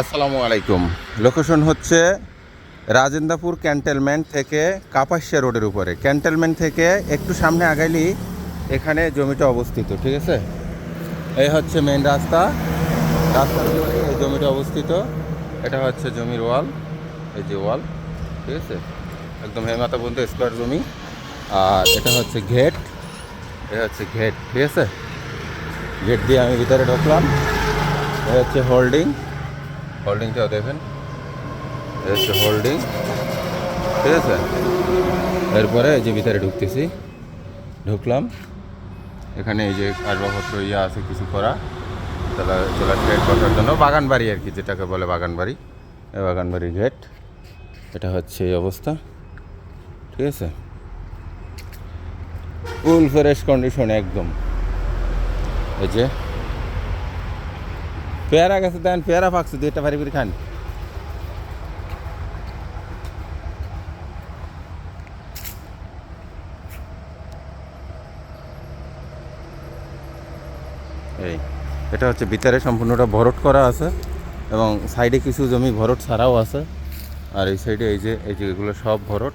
আসসালামু আলাইকুম। লোকেশন হচ্ছে রাজেন্দ্রপুর ক্যান্টেলমেন্ট থেকে কাপাসিয়া রোডের উপরে। ক্যান্টেলমেন্ট থেকে একটু সামনে আগাইলেই এখানে জমিটা অবস্থিত, ঠিক আছে? এই হচ্ছে মেন রাস্তা। রাস্তার এই জমিটা অবস্থিত। এটা হচ্ছে জমির ওয়াল, এই যে ওয়াল, ঠিক আছে? একদম হেমাতা বন্ধু স্কোয়ার জমি। আর এটা হচ্ছে গেট এটা হচ্ছে গেট ঠিক আছে? গেট দিয়ে আমি ভিতরে ঢুকলাম। এটা হচ্ছে হোল্ডিং হোল্ডিংটাও দেখেন। হচ্ছে হোল্ডিং ঠিক আছে? এরপরে এই যে ভিতরে ঢুকতেছি, ঢুকলাম। এখানে এই যে আসবাবপত্র ইয়ে আছে, কিছু করা। তাহলে চলা ট্রেড করার জন্য বাগান বাড়ি আর কি, যেটাকে বলে বাগান বাড়ি এই বাগান বাড়ির গেট এটা হচ্ছে এই অবস্থা, ঠিক আছে? ফুল ফ্রেশ কন্ডিশন একদম। এই যে পেয়ারা গেছে, দেন পেয়ারা পাকছে, দুইটা ভারি করে খান। এই, এটা হচ্ছে ভিতরে সম্পূর্ণটা ভরট করা আছে, এবং সাইডে কিছু জমি ভরট ছাড়াও আছে। আর এই সাইডে এই যে এই যে এগুলো সব ভরট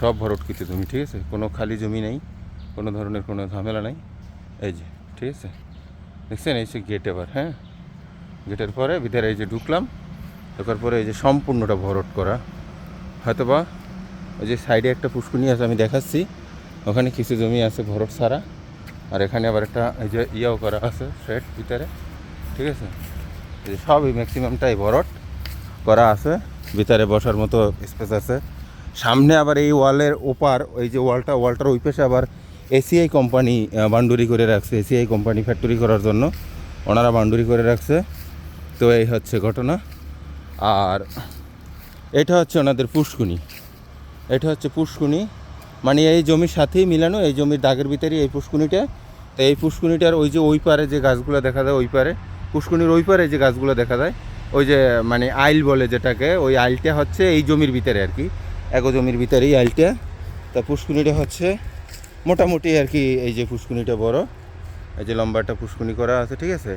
সব ভরট কিছু জমি, ঠিক আছে? কোনো খালি জমি নেই, কোনো ধরনের কোনো ঝামেলা নেই। এই যে, ঠিক আছে? দেখছেন এই যে গেট এবার হ্যাঁ? গেটের পরে, ভিতরে এই যে ঢুকলাম, ঢোকার পরে এই যে সম্পূর্ণটা ভরট করা। হয়তোবা ওই যে সাইডে একটা পুষ্কুনি আছে, আমি দেখাচ্ছি। ওখানে কিছু জমি আছে ভরট ছাড়া। আর এখানে আবার একটা এই যে ইয়েও করা আছে শেড ভিতরে। ঠিক আছে? এই সবই ম্যাক্সিমামটাই ভরট করা আছে। ভিতরে বসার মতো স্পেস আছে। সামনে আবার এই ওয়ালের ওপার, ওই যে ওয়ালটা, ওয়ালটার ওই পাশে আবার এসিআই কোম্পানি বান্ডুরি করে রাখছে। এসিআই কোম্পানি ফ্যাক্টরি করার জন্য। ওনারা বান্ডুরি করে রাখছে। তো এই হচ্ছে ঘটনা। আর এটা হচ্ছে ওনাদের পুষ্কুনি। এটা হচ্ছে পুষ্কুনি। মানে এই জমির সাথেই মিলানো, এই জমির দাগের ভিতরেই এই পুষ্কুনিটা। তো এই পুষ্কুনিটার ওই যে ওই পারে যে গাছগুলো দেখা যায়, ওই পারে। পুষ্কুনির ওই পারে যে গাছগুলো দেখা যায়, ওই যে মানে আইল বলে যেটাকে, ওই আইলটা হচ্ছে এই জমির ভিতরে আর কি। এক জমির ভিতরেই আইলটা। তা পুষ্কুনিটা হচ্ছে মোটামুটি আর কি, এই যে পুষ্কুনিটা বড়। এই যে লম্বাটা পুষ্কুনি করা আছে, ঠিক আছে?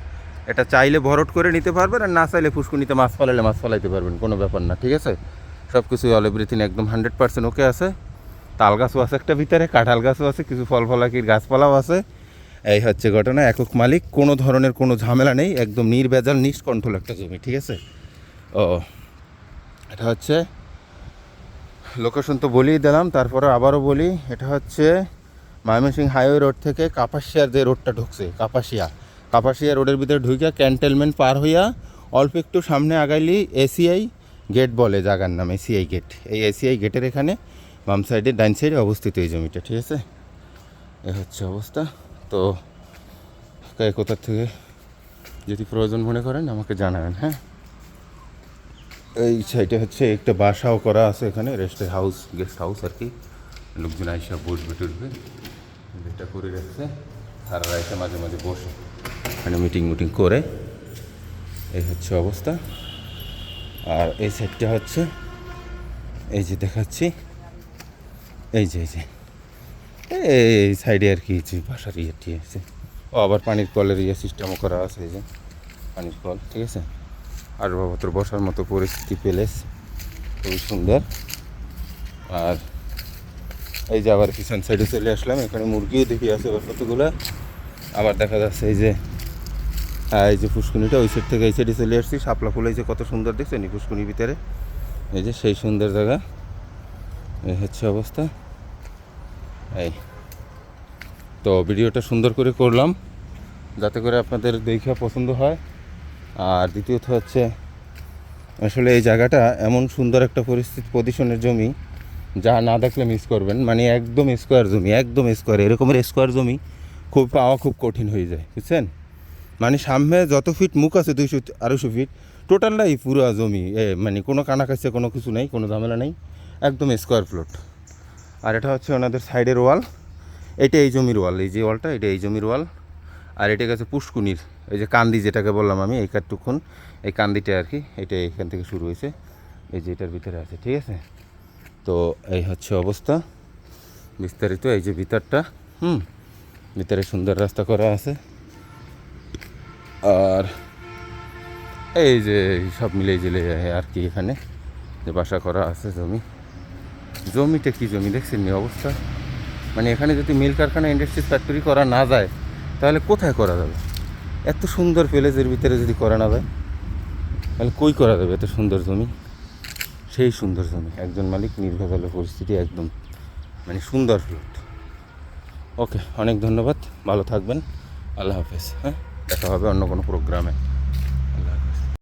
এটা চাইলে ভরট করে নিতে পারবেন আর না চাইলে পুষ্কুনিতে মাছ ফলাইলে মাছ ফলাইতে পারবেন, কোনো ব্যাপার না, ঠিক আছে? সব কিছুই অল এভরিথিং একদম হান্ড্রেড পার্সেন্ট ওকে আছে। তাল গাছও আছে একটা ভিতরে, কাঁঠাল গাছও আছে, কিছু ফল ফলাকির গাছপালাও আছে। এই হচ্ছে ঘটনা, একক মালিক, কোনো ধরনের কোনো ঝামেলা নেই, একদম নির্ভেজাল নিষ্কণ্ঠল একটা জমি, ঠিক আছে? ও, এটা হচ্ছে লোকেশন তো বলেই দিলাম, তারপরে আবারও বলি, এটা হচ্ছে ময়মনসিংহ হাইওয়ে রোড থেকে কাপাসিয়ার যে রোডটা ঢুকছে, কাপাসিয়া। কাপাসিয়া রোডের ভিতরে ঢুকিয়া ক্যান্টেলমেন্ট পার হইয়া অল্প একটু সামনে আগাইলি এসিআই গেট বলে জাগার নাম, এসিআই গেট। এই এসিআই গেটের এখানে বাম সাইডে ডাইন সাইডে অবস্থিত এই জমিটা, ঠিক আছে? এ হচ্ছে অবস্থা। তো কোথার থেকে যদি প্রয়োজন মনে করেন, আমাকে জানাবেন হ্যাঁ? এই সাইডে হচ্ছে একটা বাসাও করা আছে এখানে রেস্ট হাউস গেস্ট হাউস আর কি। লোকজন আইসা বসবে টুসবে। এটা করে রাখছে। সারা এসে মাঝে মাঝে বসে। এখানে মিটিং মিটিং করে, এই হচ্ছে অবস্থা। আর এই সাইডটা হচ্ছে, এই যে দেখাচ্ছি, এই যে এই যে, এই সাইডে আর কি যে বাসার ইয়ে টিয়ে আছে। ও, আবার পানির কলের ইয়ে সিস্টেমও করা আছে এই যে, পানির কল, ঠিক আছে? আর বাবতর বসার মতো পরিস্থিতি প্যালেস খুবই সুন্দর। আর এই যে আবার পিছন সাইডে চলে আসলাম, এখানে মুরগিও দেখি আছে কতগুলো আবার দেখা যাচ্ছে এই যে এই যে পুষ্কুনিটা ওই সাইড থেকে এই সাইডে চলে আসছি। শাপলা ফুল, এই যে কত সুন্দর দেখছেন এই পুষ্কুনির ভিতরে? এই যে সেই সুন্দর জায়গা। এই হচ্ছে অবস্থা। এই। তো ভিডিওটা সুন্দর করে করলাম, যাতে করে আপনাদের দেখা পছন্দ হয়। আর দ্বিতীয়ত হচ্ছে, আসলে এই জায়গাটা এমন সুন্দর একটা পরিস্থিতি পজিশনের জমি, যা না দেখলে মিস করবেন। মানে একদম স্কোয়ার জমি, একদম স্কোয়ার এরকমের স্কোয়ার জমি খুব, পাওয়া খুব কঠিন হয়ে যায়, বুঝছেন? মানে সামনে যত ফিট মুখ আছে দুইশো আড়াইশো ফিট টোটালটাই পুরো জমি। এ মানে কোনো কানা কানাকাছে, কোনো কিছু নেই, কোনো ঝামেলা নেই, একদম স্কোয়ার প্লট আর এটা হচ্ছে ওনাদের সাইডের ওয়াল এটা এই জমির ওয়াল এই যে ওয়ালটা এটা এই জমির ওয়াল আর এটা গেছে পুষ্কুনির, এই যে কান্দি যেটাকে বললাম আমি, এই কাঠটুকুন। এই কান্দিটা আর কি, এটা এখান থেকে শুরু হয়েছে। এই যে এটার ভিতরে আছে, ঠিক আছে? তো এই হচ্ছে অবস্থা। বিস্তারিত এই যে ভিতরটা, হুম, ভিতরে সুন্দর রাস্তা করা আছে। আর এই যে সব মিলে জিলে আর কি এখানে। যে বাসা করা আছে জমি। জমিটা কি জমি? দেখছেন নি অবস্থা? মানে এখানে যদি মিল কারখানা ইন্ডাস্ট্রিজ ফ্যাক্টরি করা না যায়, তাহলে কোথায় করা যাবে? এত সুন্দর প্যালেসের ভিতরে যদি করা না যায়, তাহলে কই করা যাবে এত সুন্দর জমি? সেই সুন্দর জমি। একজন মালিক নির্ভেজালের পরিস্থিতি একদম মানে সুন্দর ফ্লট ওকে, অনেক ধন্যবাদ। ভালো থাকবেন। আল্লাহ হাফেজ হ্যাঁ? দেখা হবে অন্য কোনো প্রোগ্রামে